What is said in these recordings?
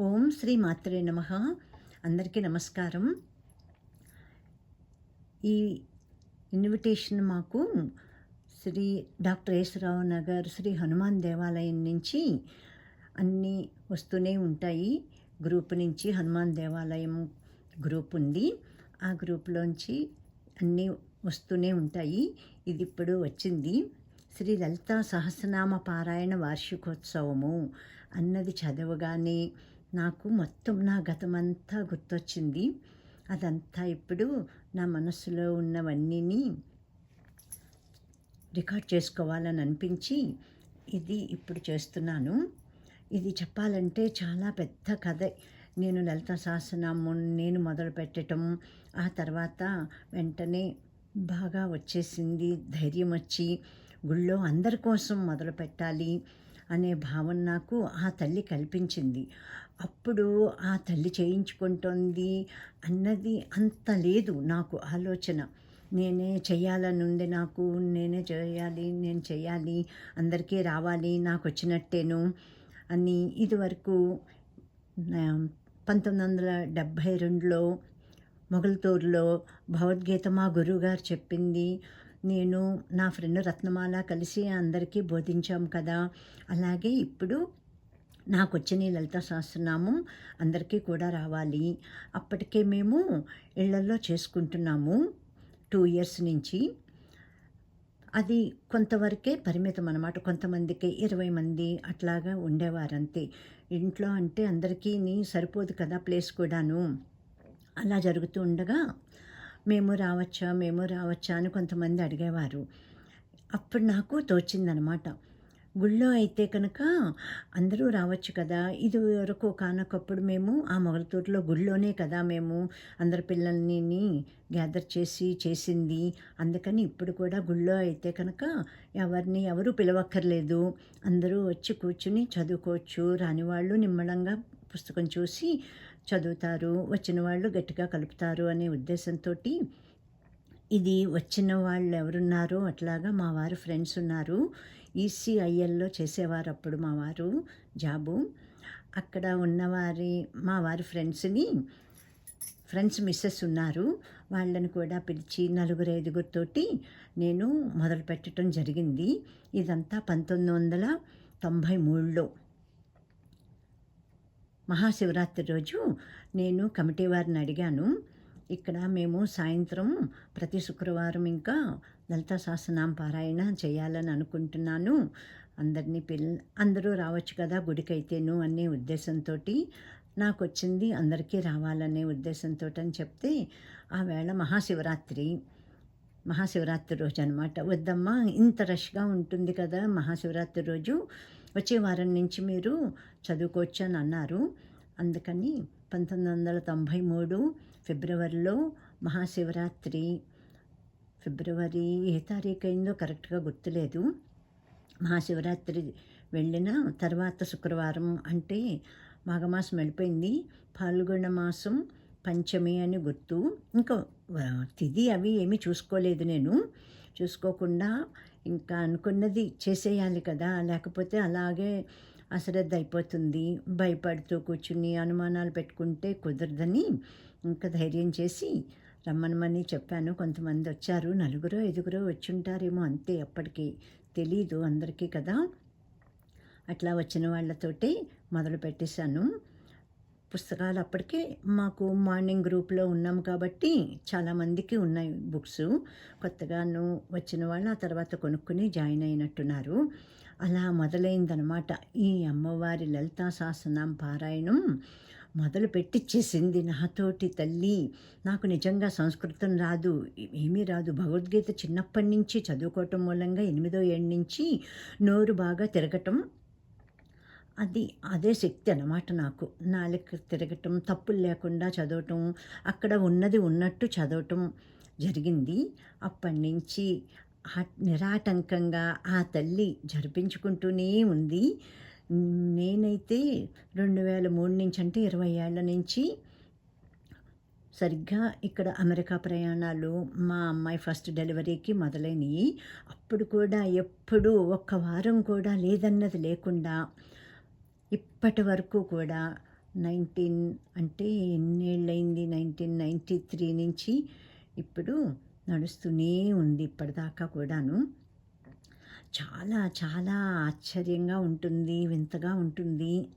ఓం శ్రీ మాత్రే నమ. అందరికీ నమస్కారం. ఈ ఇన్విటేషన్ మాకు శ్రీ డాక్టర్ యేసురావు నగర్ శ్రీ హనుమాన్ దేవాలయం నుంచి అన్నీ వస్తూనే ఉంటాయి. గ్రూప్ నుంచి హనుమాన్ దేవాలయం గ్రూప్ ఉంది. ఆ గ్రూప్లోంచి అన్నీ వస్తూనే ఉంటాయి. ఇది ఇప్పుడు వచ్చింది. శ్రీ లలితా సహస్రనామ పారాయణ వార్షికోత్సవము. అన్నది చదవగానే నాకు మొత్తం నా గతమంతా గుర్తొచ్చింది. అదంతా ఇప్పుడు నా మనసులో ఉన్నవన్నీని రికార్డ్ చేసుకోవాలని అనిపించి ఇది ఇప్పుడు చేస్తున్నాను. ఇది చెప్పాలంటే చాలా పెద్ద కథ. నేను లలిత సహస్రనామం నేను మొదలు పెట్టడం ఆ తర్వాత వెంటనే బాగా వచ్చేసింది. ధైర్యం వచ్చి గుళ్ళో అందరి కోసం మొదలు పెట్టాలి అనే భావన నాకు ఆ తల్లి కల్పించింది. అప్పుడు ఆ తల్లి చేయించుకుంటోంది అన్నది అంత లేదు నాకు ఆలోచన. నేనే చేయాలని ఉంది నాకు నేనే చేయాలి నేను చేయాలి అందరికీ రావాలి నాకు వచ్చినట్టేను అని ఇదివరకు పంతొమ్మిది వందల డెబ్భై రెండులో మొగల్తూరులో భగవద్గీత మా గురువుగారు చెప్పింది నేను నా ఫ్రెండ్ రత్నమాల కలిసి అందరికీ బోధించాం కదా అలాగే ఇప్పుడు నాకు వచ్చిన లలిత సహస్రనామం అందరికీ కూడా రావాలి. అప్పటికే మేము ఇళ్ళలో చేసుకుంటున్నాము టూ ఇయర్స్ నుంచి. అది కొంతవరకే పరిమితం అనమాట కొంతమందికి ఇరవై మంది అట్లాగా ఉండేవారంతే. ఇంట్లో అంటే అందరికీ సరిపోదు కదా ప్లేస్ కూడాను. అలా జరుగుతూ ఉండగా మేము రావచ్చా మేము రావచ్చా అని కొంతమంది అడిగేవారు. అప్పుడు నాకు తోచిందనమాట గుళ్ళో అయితే కనుక అందరూ రావచ్చు కదా. ఇది వరకు కానకప్పుడు మేము ఆ మొగలతూరులో గుళ్ళోనే కదా మేము అందరి పిల్లల్ని గ్యాదర్ చేసి చేసింది. అందుకని ఇప్పుడు కూడా గుళ్ళో అయితే కనుక ఎవరిని ఎవరు పిలవక్కర్లేదు. అందరూ వచ్చి కూర్చుని చదువుకోవచ్చు. రాని వాళ్ళు నిమ్మళంగా పుస్తకం చూసి చదువుతారు. వచ్చిన వాళ్ళు గట్టిగా కలుపుతారు అనే ఉద్దేశంతో ఇది వచ్చిన వాళ్ళు ఎవరున్నారో అట్లాగా మా వారు ఫ్రెండ్స్ ఉన్నారు. ఈసీఐఎల్లో చేసేవారు అప్పుడు మా వారు జాబు. అక్కడ ఉన్నవారి మా వారి ఫ్రెండ్స్ని ఫ్రెండ్స్ మిస్సెస్ ఉన్నారు. వాళ్ళని కూడా పిలిచి నలుగురు ఐదుగురితోటి నేను మొదలు పెట్టడం జరిగింది. ఇదంతా పంతొమ్మిది వందల తొంభై మూడులో. మహాశివరాత్రి రోజు నేను కమిటీ వారిని అడిగాను. ఇక్కడ మేము సాయంత్రం ప్రతి శుక్రవారం ఇంకా లలిత శాసనాం పారాయణ చేయాలని అనుకుంటున్నాను. అందరినీ పిల్ల అందరూ రావచ్చు కదా గుడికైతేను అనే ఉద్దేశంతో నాకు వచ్చింది అందరికీ రావాలనే ఉద్దేశంతో అని చెప్తే ఆ వేళ మహాశివరాత్రి మహాశివరాత్రి రోజు అనమాట వద్దమ్మా ఇంత రష్గా ఉంటుంది కదా మహాశివరాత్రి రోజు. వచ్చే వారం నుంచి మీరు చదువుకోవచ్చు అని అన్నారు. అందుకని పంతొమ్మిది వందల తొంభై మూడు ఫిబ్రవరిలో మహాశివరాత్రి. ఫిబ్రవరి ఏ తారీఖు అయిందో కరెక్ట్గా గుర్తులేదు. మహాశివరాత్రి వెళ్ళిన తర్వాత శుక్రవారం అంటే మాఘమాసం వెళ్ళిపోయింది. పాల్గొన మాసం పంచమి అని గుర్తు. ఇంకా తిది అవి ఏమీ చూసుకోలేదు నేను. చూసుకోకుండా ఇంకా అనుకున్నది చేసేయాలి కదా. లేకపోతే అలాగే అశ్రద్ధ అయిపోతుంది. భయపడుతూ కూర్చుని అనుమానాలు పెట్టుకుంటే కుదరదని ఇంకా ధైర్యం చేసి రమ్మనమని చెప్పాను. కొంతమంది వచ్చారు. నలుగురో ఐదుగురో వచ్చుంటారేమో అంతే. అప్పటికి తెలీదు అందరికీ కదా. అట్లా వచ్చిన వాళ్ళతోటి మొదలు పెట్టేశాను. పుస్తకాలు అప్పటికే మాకు మార్నింగ్ గ్రూప్లో ఉన్నాం కాబట్టి చాలామందికి ఉన్నాయి బుక్స్. కొత్తగాను వచ్చిన వాళ్ళు ఆ తర్వాత కొనుక్కుని జాయిన్ అయినట్టున్నారు. అలా మొదలైందనమాట. ఈ అమ్మవారి లలితా శాసనం పారాయణం. మొదలు పెట్టిచ్చేసింది నాతోటి తల్లి. నాకు నిజంగా సంస్కృతం రాదు. ఏమీ రాదు. భగవద్గీత చిన్నప్పటి నుంచి చదువుకోవటం మూలంగా ఎనిమిదో ఏడు నుంచి నోరు బాగా తిరగటం అది అదే శక్తి అన్నమాట నాకు. నాలుక తిరగటం తప్పులు లేకుండా చదవటం అక్కడ ఉన్నది ఉన్నట్టు చదవటం జరిగింది. అప్పటి నుంచి నిరాటంకంగా ఆ తల్లి జరిపించుకుంటూనే ఉంది. నేనైతే రెండు వేల మూడు నుంచి అంటే ఇరవై ఏళ్ళ నుంచి సరిగ్గా ఇక్కడ అమెరికా ప్రయాణాలు మా అమ్మాయి ఫస్ట్ డెలివరీకి మొదలైనవి అప్పుడు కూడా ఎప్పుడూ ఒక్క వారం కూడా లేదన్నది లేకుండా ఇప్పటి వరకు కూడా నైన్టీన్ అంటే ఎన్నేళ్ళైంది నైన్టీన్ నైంటీ త్రీ నుంచి ఇప్పుడు నడుస్తూనే ఉంది ఇప్పటిదాకా కూడాను. చాలా చాలా ఆశ్చర్యంగా ఉంటుంది వింతగా ఉంటుంది.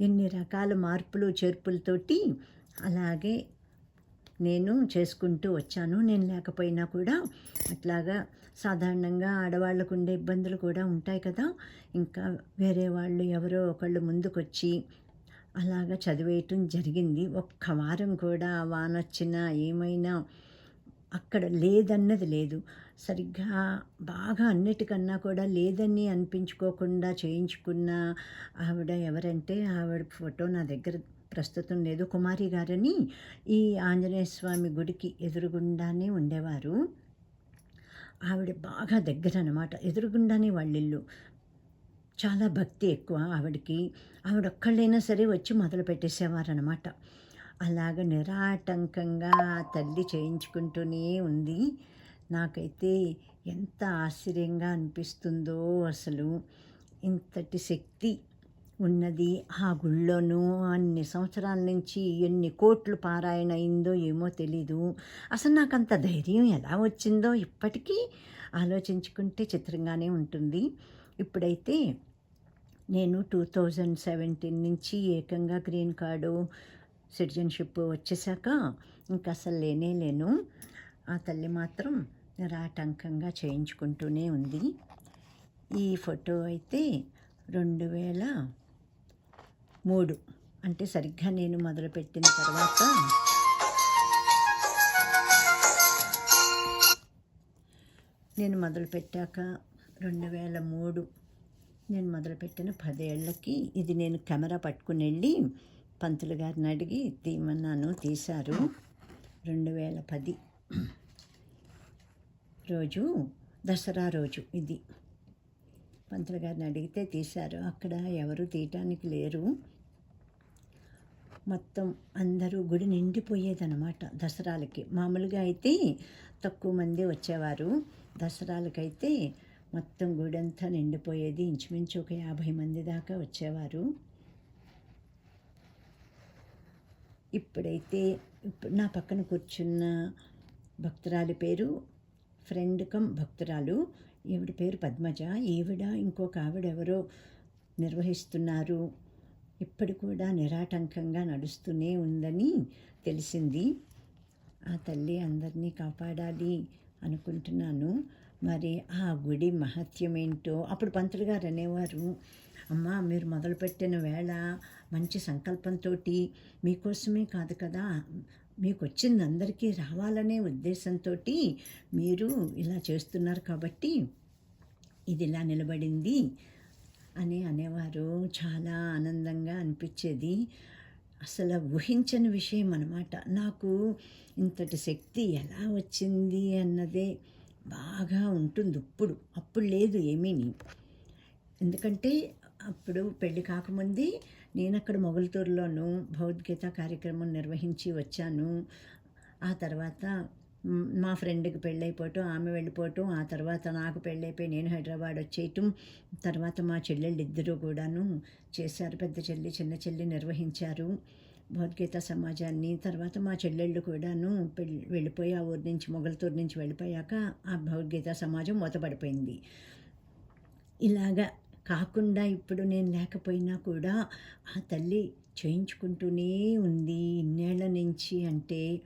ఎన్ని రకాల మార్పులు చేర్పులతోటి అలాగే నేను చేసుకుంటూ వచ్చాను. నేను లేకపోయినా కూడా అట్లాగా సాధారణంగా ఆడవాళ్ళకు ఉండే ఇబ్బందులు కూడా ఉంటాయి కదా. ఇంకా వేరే వాళ్ళు ఎవరో ఒకళ్ళు ముందుకొచ్చి అలాగా చదివేయటం జరిగింది. ఒక్క వారం కూడా వానొచ్చినా ఏమైనా అక్కడ లేదన్నది లేదు. సరిగ్గా బాగా అన్నిటికన్నా కూడా లేదని అనిపించుకోకుండా చేయించుకున్న ఆవిడ ఎవరంటే ఆవిడ ఫోటో నా దగ్గర ప్రస్తుతం లేదు. కుమారి గారని ఈ ఆంజనేయ స్వామి గుడికి ఎదురుగుండానే ఉండేవారు. ఆవిడ బాగా దగ్గర అనమాట ఎదురుగుండానే వాళ్ళిల్లు. చాలా భక్తి ఎక్కువ ఆవిడకి. ఆవిడ ఒక్కళ్ళైనా సరే వచ్చి మొదలు పెట్టేసేవారనమాట అలాగ నిరాటంకంగా తల్లి చేయించుకుంటూనే ఉంది. నాకైతే ఎంత ఆశ్చర్యంగా అనిపిస్తుందో అసలు. ఇంతటి శక్తి ఉన్నది ఆ గుళ్ళోనూ అన్ని సంవత్సరాల నుంచి ఎన్ని కోట్లు పారాయణ అయిందో ఏమో తెలీదు. అసలు నాకు అంత ధైర్యం ఎలా వచ్చిందో ఇప్పటికీ ఆలోచించుకుంటే చిత్రంగానే ఉంటుంది. ఇప్పుడైతే నేను టూ థౌజండ్ సెవెంటీన్ నుంచి ఏకంగా గ్రీన్ కార్డు సిటిజన్షిప్ వచ్చేసాక ఇంకా అసలు లేనే లేను. ఆ తల్లి మాత్రం నిరాటంకంగా చేయించుకుంటూనే ఉంది. ఈ ఫోటో అయితే రెండు వేల మూడు. అంటే సరిగ్గా నేను మొదలుపెట్టిన తర్వాత నేను మొదలుపెట్టాక రెండు వేల మూడు. నేను మొదలుపెట్టిన పదేళ్ళకి ఇది నేను కెమెరా పట్టుకుని వెళ్ళి పంతులు గారిని అడిగి తీయమన్నాను తీశారు. రెండు వేల పది రోజు దసరా రోజు ఇది. పంతులు గారిని అడిగితే తీశారు. అక్కడ ఎవరు తీయటానికి లేరు. మొత్తం అందరూ గుడి నిండిపోయేదనమాట దసరాలకి. మామూలుగా అయితే తక్కువ మంది వచ్చేవారు. దసరాలకైతే మొత్తం గుడి అంతా నిండిపోయేది ఇంచుమించు ఒక యాభై మంది దాకా వచ్చేవారు. ఇప్పుడైతే ఇప్పుడు నా పక్కన కూర్చున్న భక్తురాలి పేరు ఫ్రెండ్ కమ్ భక్తురాలు. ఈవిడ పేరు పద్మజ. ఈవిడ ఇంకొక ఆవిడ ఎవరో నిర్వహిస్తున్నారు. ఇప్పుడు కూడా నిరాటంకంగా నడుస్తూనే ఉందని తెలిసింది. ఆ తల్లి అందరినీ కాపాడాలి అనుకుంటున్నాను. మరి ఆ గుడి మహత్యం ఏంటో అప్పుడు పంతులు గారు అనేవారు అమ్మ మీరు మొదలుపెట్టిన వేళ మంచి సంకల్పంతో మీకోసమే కాదు కదా. మీకు వచ్చింది అందరికీ రావాలనే ఉద్దేశంతో మీరు ఇలా చేస్తున్నారు కాబట్టి ఇది ఇలా నిలబడింది అని అనేవారు. చాలా ఆనందంగా అనిపించేది. అసలు ఊహించని విషయం అనమాట నాకు ఇంతటి శక్తి ఎలా వచ్చింది అన్నదే బాగా ఉంటుంది ఇప్పుడు. అప్పుడు లేదు ఏమీని ఎందుకంటే అప్పుడు పెళ్ళి కాకముందే నేను అక్కడ మొగల్తూరులోను భగవద్గీత కార్యక్రమం నిర్వహించి వచ్చాను. ఆ తర్వాత మా ఫ్రెండ్కి పెళ్ళైపోవటం ఆమె వెళ్ళిపోవటం ఆ తర్వాత నాకు పెళ్ళైపోయి నేను హైదరాబాద్ వచ్చేయటం తర్వాత మా చెల్లెళ్ళు ఇద్దరూ కూడాను చేశారు. పెద్ద చెల్లి చిన్న చెల్లి నిర్వహించారు భగవద్గీత సమాజాన్ని. తర్వాత మా చెల్లెళ్ళు కూడాను పెళ్ళి వెళ్ళిపోయి ఆ ఊరి నుంచి మొగల్తూరు నుంచి వెళ్ళిపోయాక ఆ భగవద్గీత సమాజం మూతపడిపోయింది. ఇలాగా కాకుండా ఇప్పుడు నేను లేకపోయినా కూడా ఆ తల్లి చేయించుకుంటూనే ఉంది. ఇన్నేళ్ళ నుంచి అంటే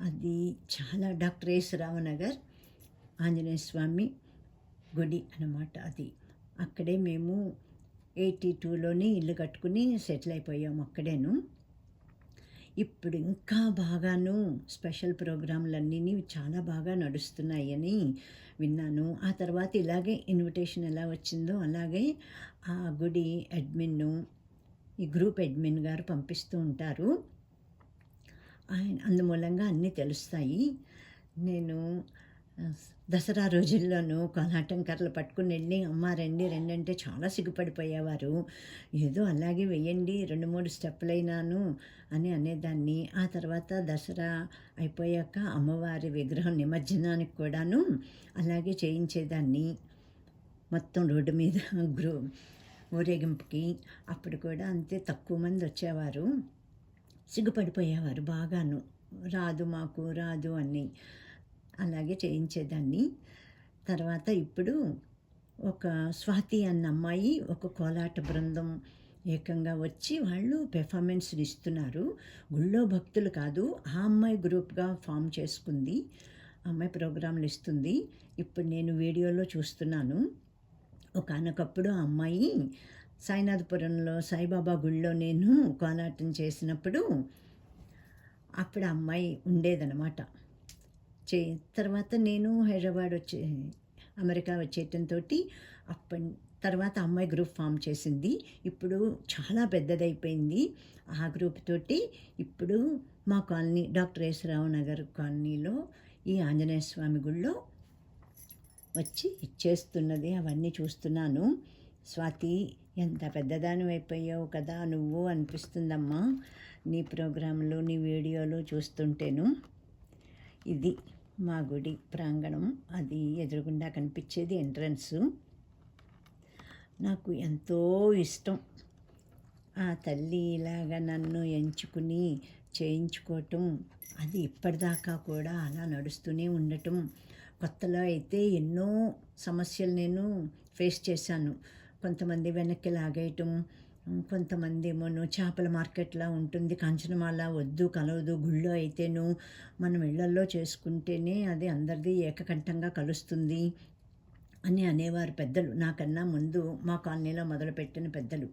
అది చాలా డాక్టర్ ఎస్ రామనగర్ ఆంజనేయ స్వామి గుడి అన్నమాట అది. అక్కడే మేము ఎయిటీ టూలోనే ఇల్లు కట్టుకుని సెటిల్ అయిపోయాము అక్కడేను. ఇప్పుడు ఇంకా బాగాను స్పెషల్ ప్రోగ్రాంలన్నీ చాలా బాగా నడుస్తున్నాయని విన్నాను. ఆ తర్వాత ఇలాగే ఇన్విటేషన్ ఎలా వచ్చిందో అలాగే ఆ గుడి అడ్మిన్ను ఈ గ్రూప్ అడ్మిన్ గారు పంపిస్తూ ఉంటారు. ఆయన అందుమూలంగా అన్నీ తెలుస్తాయి. నేను దసరా రోజుల్లోనూ కోలాటం కర్రలు పట్టుకుని వెళ్ళి అమ్మ రండి రండి అంటే చాలా సిగ్గుపడిపోయేవారు. ఏదో అలాగే వెయ్యండి రెండు మూడు స్టెప్పులైనాను అని అనేదాన్ని. ఆ తర్వాత దసరా అయిపోయాక అమ్మవారి విగ్రహం నిమజ్జనానికి కూడాను అలాగే చేయించేదాన్ని. మొత్తం రోడ్డు మీద గ్రూ ఊరేగింపుకి అప్పుడు కూడా అంతే తక్కువ మంది వచ్చేవారు. సిగ్గుపడిపోయేవారు బాగాను. రాదు మాకు రాదు అని. అలాగే చేయించేదాన్ని. తర్వాత ఇప్పుడు ఒక స్వాతి అన్న అమ్మాయి ఒక కోలాట బృందం ఏకంగా వచ్చి వాళ్ళు పెర్ఫార్మెన్స్లు ఇస్తున్నారు. గుళ్ళో భక్తులు కాదు ఆ అమ్మాయి గ్రూప్గా ఫామ్ చేసుకుంది. అమ్మాయి ప్రోగ్రాంలు ఇస్తుంది. ఇప్పుడు నేను వీడియోలో చూస్తున్నాను. ఒకనొకప్పుడు ఆ అమ్మాయి సాయినాథపురంలో సాయిబాబా గుళ్ళో నేను కోలాటం చేసినప్పుడు అప్పుడు అమ్మాయి ఉండేదనమాట చే తర్వాత నేను హైదరాబాద్ వచ్చే అమెరికా వచ్చేయటంతో అప్పటి తర్వాత అమ్మాయి గ్రూప్ ఫామ్ చేసింది. ఇప్పుడు చాలా పెద్దదైపోయింది. ఆ గ్రూప్ తోటి ఇప్పుడు మా కాలనీ డాక్టర్ ఎస్రావు నగర్ కాలనీలో ఈ ఆంజనేయ స్వామి గుళ్ళో వచ్చి ఇచ్చేస్తున్నది అవన్నీ చూస్తున్నాను. స్వాతి ఎంత పెద్దదాని అయిపోయావు కదా నువ్వు అనిపిస్తుందమ్మా నీ ప్రోగ్రాంలు నీ వీడియోలు చూస్తుంటేను. ఇది మా గుడి ప్రాంగణం అది ఎదురుగుండా కనిపించేది ఎంట్రన్స్. నాకు ఎంతో ఇష్టం. ఆ తల్లి ఇలాగ నన్ను ఎంచుకుని చేయించుకోవటం అది ఇప్పటిదాకా కూడా అలా నడుస్తూనే ఉండటం. కొత్తలో అయితే ఎన్నో సమస్యలు నేను ఫేస్ చేశాను. కొంతమంది వెనక్కి లాగేయటం కొంతమంది ఏమోనో చేపల మార్కెట్లా ఉంటుంది కంచనమాల వద్దు కలవదు గుళ్ళో అయితేను మనం ఇళ్ళల్లో చేసుకుంటేనే అది అందరిది ఏకకంఠంగా కలుస్తుంది అని అనేవారు పెద్దలు. నాకన్నా ముందు మా కాలనీలో మొదలుపెట్టిన పెద్దలు.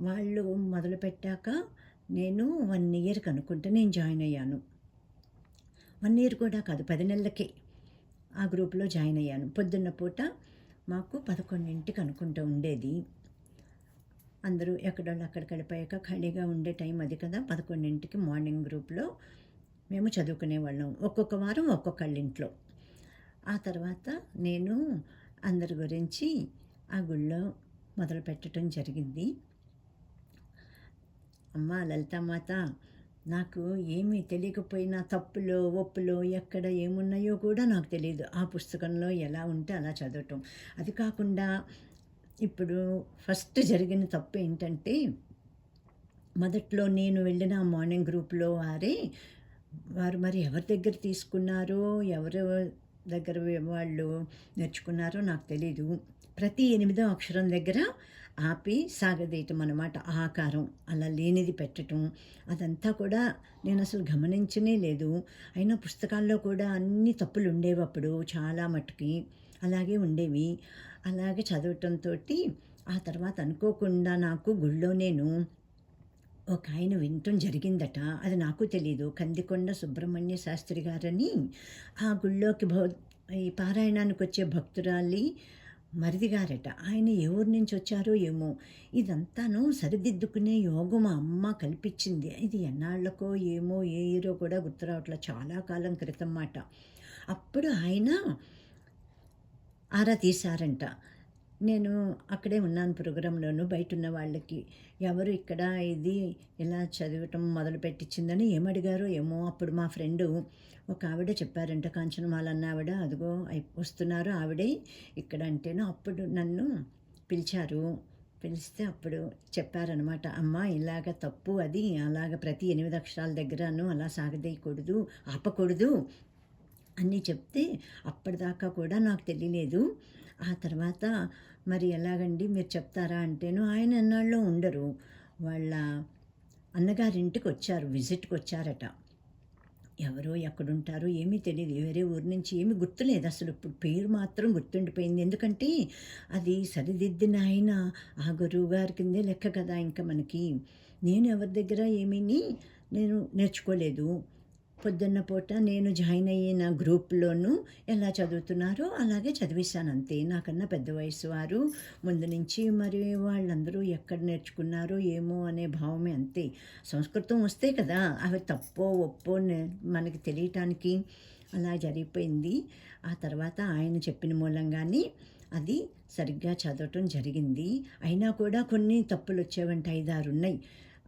వాళ్ళు మొదలుపెట్టాక నేను వన్ ఇయర్ కనుక్కుంటే నేను జాయిన్ అయ్యాను. వన్ ఇయర్ కూడా కాదు పది నెలలకే ఆ గ్రూప్లో జాయిన్ అయ్యాను. పొద్దున్న పూట మాకు పదకొండింటికి అనుకుంటూ ఉండేది. అందరూ ఎక్కడోళ్ళు అక్కడికి వెళ్ళిపోయాక ఖాళీగా ఉండే టైం అది కదా పదకొండింటికి మార్నింగ్ గ్రూప్లో మేము చదువుకునే వాళ్ళం. ఒక్కొక్క వారం ఒక్కొక్కళ్ళ ఇంట్లో. ఆ తర్వాత నేను అందరి గురించి ఆ గుళ్ళో మొదలు పెట్టడం జరిగింది. అమ్మ లలితామాత నాకు ఏమీ తెలియకపోయినా తప్పులో ఒప్పులో ఎక్కడ ఏమున్నాయో కూడా నాకు తెలియదు ఆ పుస్తకంలో ఎలా ఉంటే అలా చదవటం. అది కాకుండా ఇప్పుడు ఫస్ట్ జరిగిన తప్పు ఏంటంటే మొదట్లో నేను వెళ్ళిన మార్నింగ్ గ్రూప్లో వారే వారు మరి ఎవరి దగ్గర తీసుకున్నారో ఎవరు దగ్గర వాళ్ళు నేర్చుకున్నారో నాకు తెలీదు. ప్రతి ఎనిమిదో అక్షరం దగ్గర ఆపి సాగదీయటం అనమాట ఆకారం. అలా లేనిది పెట్టడం అదంతా కూడా నేను అసలు గమనించనే లేదు. అయినా పుస్తకాల్లో కూడా అన్ని తప్పులు ఉండేవప్పుడు చాలా మట్టుకి అలాగే ఉండేవి. అలాగే చదవటంతో ఆ తర్వాత అనుకోకుండా నాకు గుళ్ళో నేను ఒక ఆయన వినటం జరిగిందట. అది నాకు తెలీదు. కందికొండ సుబ్రహ్మణ్య శాస్త్రి గారని ఆ గుళ్ళోకి భౌ ఈ పారాయణానికి వచ్చే భక్తురాలి మరిదిగారట ఆయన ఎవరి నుంచి వచ్చారో ఏమో. ఇదంతాను సరిదిద్దుకునే యోగం మా అమ్మ కల్పించింది. ఇది ఎన్నాళ్ళకో ఏమో ఏ ఇయరో కూడా గుర్తురావట్లే చాలా కాలం క్రితం మాట అప్పుడు ఆయన ఆరా తీశారంట. నేను అక్కడే ఉన్నాను ప్రోగ్రాంలోను. బయట ఉన్న వాళ్ళకి ఎవరు ఇక్కడ ఇది ఇలా చదవటం మొదలు పెట్టించిందని ఏమడిగారో ఏమో అప్పుడు మా ఫ్రెండు ఒక ఆవిడ చెప్పారంట. కాంచనమాల అన్న ఆవిడ అదిగో వస్తున్నారు. ఆవిడే ఇక్కడ అంటేను అప్పుడు నన్ను పిలిచారు. పిలిస్తే అప్పుడు చెప్పారనమాట అమ్మ ఇలాగ తప్పు అది. అలాగ ప్రతి ఎనిమిది అక్షరాల దగ్గరను అలా సాగదీయకూడదు ఆపకూడదు. అని చెప్తే అప్పటిదాకా కూడా నాకు తెలియలేదు ఆ తర్వాత మరి ఎలాగండి మీరు చెప్తారా అంటేను ఆయన ఎన్నాళ్ళు ఉండరు. వాళ్ళ అన్నగారింటికి వచ్చారు విజిట్కి వచ్చారట ఎవరో ఎక్కడుంటారో ఏమీ తెలియదు వేరే ఊరి నుంచి ఏమీ గుర్తులేదు అసలు. ఇప్పుడు పేరు మాత్రం గుర్తుండిపోయింది. ఎందుకంటే అది సరిదిద్దిన ఆయన ఆ గురువు గారి కిందే లెక్క కదా. ఇంకా మనకి నేను ఎవరి దగ్గర ఏమీని నేను నేర్చుకోలేదు. పొద్దున్న పూట నేను జాయిన్ అయిన గ్రూప్లోనూ ఎలా చదువుతున్నారో అలాగే చదివిస్తాను అంతే నాకన్నా పెద్ద వయసు వారు. ముందు నుంచి మరి వాళ్ళందరూ ఎక్కడ నేర్చుకున్నారో ఏమో అనే భావమే అంతే. సంస్కృతం వస్తే కదా అవి తప్పో ఒప్పో మనకి తెలియటానికి అలా జరిగిపోయింది. ఆ తర్వాత ఆయన చెప్పిన మూలంగానే అది సరిగ్గా చదవటం జరిగింది. అయినా కూడా కొన్ని తప్పులు వచ్చేవంటే ఐదారు ఉన్నాయి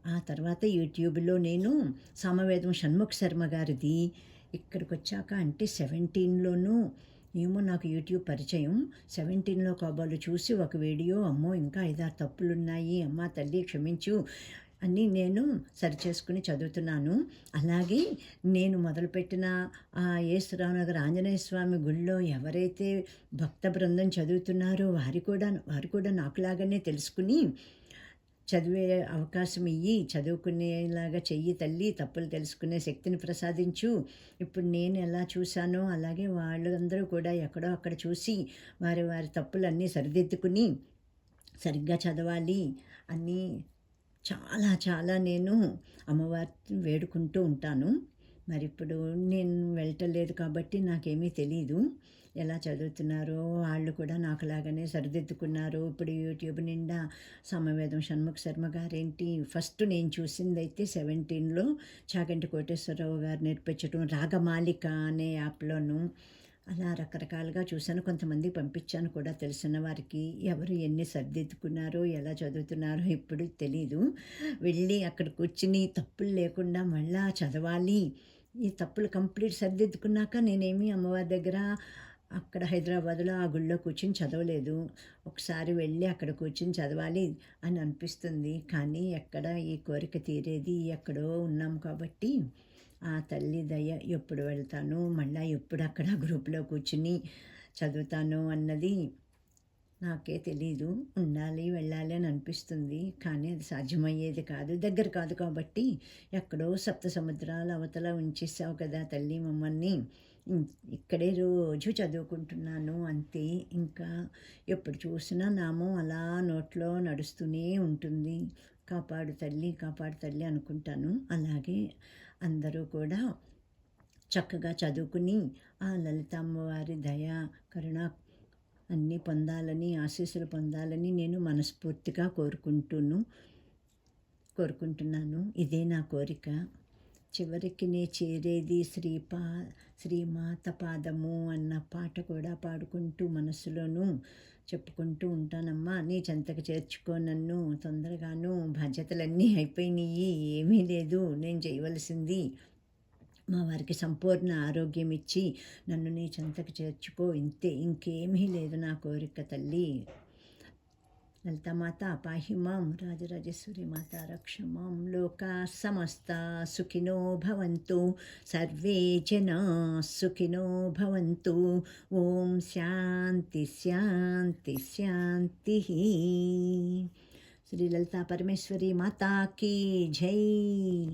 ఆ తర్వాత యూట్యూబ్లో నేను సమవేదం షణ్ముఖ శర్మ గారిది ఇక్కడికి వచ్చాక అంటే సెవెంటీన్లోనూ ఏమో నాకు యూట్యూబ్ పరిచయం. సెవెంటీన్లో కాబోలు చూసి ఒక వీడియో అమ్మో ఇంకా ఐదారు తప్పులున్నాయి అమ్మ తల్లి క్షమించు అన్నీ నేను సరిచేసుకుని చదువుతున్నాను. అలాగే నేను మొదలుపెట్టిన ఆ యేసురావునగర్ ఆంజనేయ స్వామి గుళ్ళో ఎవరైతే భక్త బృందం చదువుతున్నారో వారి కూడా వారు కూడా నాకులాగానే తెలుసుకుని చదివే అవకాశం ఇయ్యి చదువుకునేలాగా చెయ్యి తల్లి తప్పులు తెలుసుకునే శక్తిని ప్రసాదించు. ఇప్పుడు నేను ఎలా చూశానో అలాగే వాళ్ళందరూ కూడా ఎక్కడో అక్కడ చూసి వారి వారి తప్పులన్నీ సరిదిద్దుకుని సరిగ్గా చదవాలి అన్నీ చాలా చాలా నేను అమ్మవారిని వేడుకుంటూ ఉంటాను. మరి ఇప్పుడు నేను వెళ్ళటలేదు కాబట్టి నాకేమీ తెలీదు. ఎలా చదువుతున్నారో వాళ్ళు కూడా నాకులాగానే సరిదిద్దుకున్నారు. ఇప్పుడు యూట్యూబ్ నిండా సమవేదం షణ్ముఖ శర్మ గారేంటి? ఫస్ట్ నేను చూసింది అయితే సెవెంటీన్లో చాగంటి కోటేశ్వరరావు గారు నేర్పించడం రాగమాలిక అనే యాప్లోను. అలా రకరకాలుగా చూశాను. కొంతమంది పంపించాను కూడా తెలిసిన వారికి. ఎవరు ఎన్ని సర్దిద్దుకున్నారో ఎలా చదువుతున్నారో ఇప్పుడు తెలీదు. వెళ్ళి అక్కడ కూర్చుని తప్పులు లేకుండా మళ్ళా చదవాలి. ఈ తప్పులు కంప్లీట్ సర్దిద్దుకున్నాక నేనేమి అమ్మవారి దగ్గర అక్కడ హైదరాబాద్లో ఆ గుళ్ళో కూర్చుని చదవలేదు. ఒకసారి వెళ్ళి అక్కడ కూర్చొని చదవాలి అని అనిపిస్తుంది. కానీ ఎక్కడ ఈ కోరిక తీరేది? ఎక్కడో ఉన్నాం కాబట్టి ఆ తల్లి దయ ఎప్పుడు వెళ్తాను? మళ్ళీ ఎప్పుడు అక్కడ గ్రూప్లో కూర్చుని చదువుతాను అన్నది నాకే తెలీదు ఉండాలి వెళ్ళాలి అని అనిపిస్తుంది. కానీ అది సాధ్యమయ్యేది కాదు. దగ్గర కాదు కాబట్టి ఎక్కడో సప్త సముద్రాల అవతల ఉంచేసావు కదా తల్లి మమ్మల్ని. ఇక్కడే రోజు చదువుకుంటున్నాను అంతే. ఇంకా ఎప్పుడు చూసినా నామం అలా నోట్లో నడుస్తూనే ఉంటుంది. కాపాడు తల్లి కాపాడు తల్లి అనుకుంటాను. అలాగే అందరూ కూడా చక్కగా చదువుకుని ఆ లలితామ్మవారి దయ కరుణ అన్నీ పొందాలని ఆశీస్సులు పొందాలని నేను మనస్ఫూర్తిగా కోరుకుంటును కోరుకుంటున్నాను. ఇదే నా కోరిక. చివరికి నే చేరేది శ్రీపా శ్రీమాత పాదము అన్న పాట కూడా పాడుకుంటూ మనసులోనూ చెప్పుకుంటూ ఉంటానమ్మా. నీ చెంతకు చేర్చుకో నన్ను. తొందరగాను బాధ్యతలన్నీ అయిపోయినాయి ఏమీ లేదు. నేను చేయవలసింది మా వారికి సంపూర్ణ ఆరోగ్యం ఇచ్చి నన్ను నీ చెంతకు చేర్చుకో. ఇంతే ఇంకేమీ లేదు నా కోరిక తల్లి. లలితమాత పాహిమాం రాజరాజేశ్వరి మాత రక్షమాం లోకా సమస్త సుఖినో భవంతు. సర్వే జనా సుఖినో భవంతు. ఓం శాంతి శాంతి శాంతి. శ్రీ లలితా పరమేశ్వరి మాతాకి జై.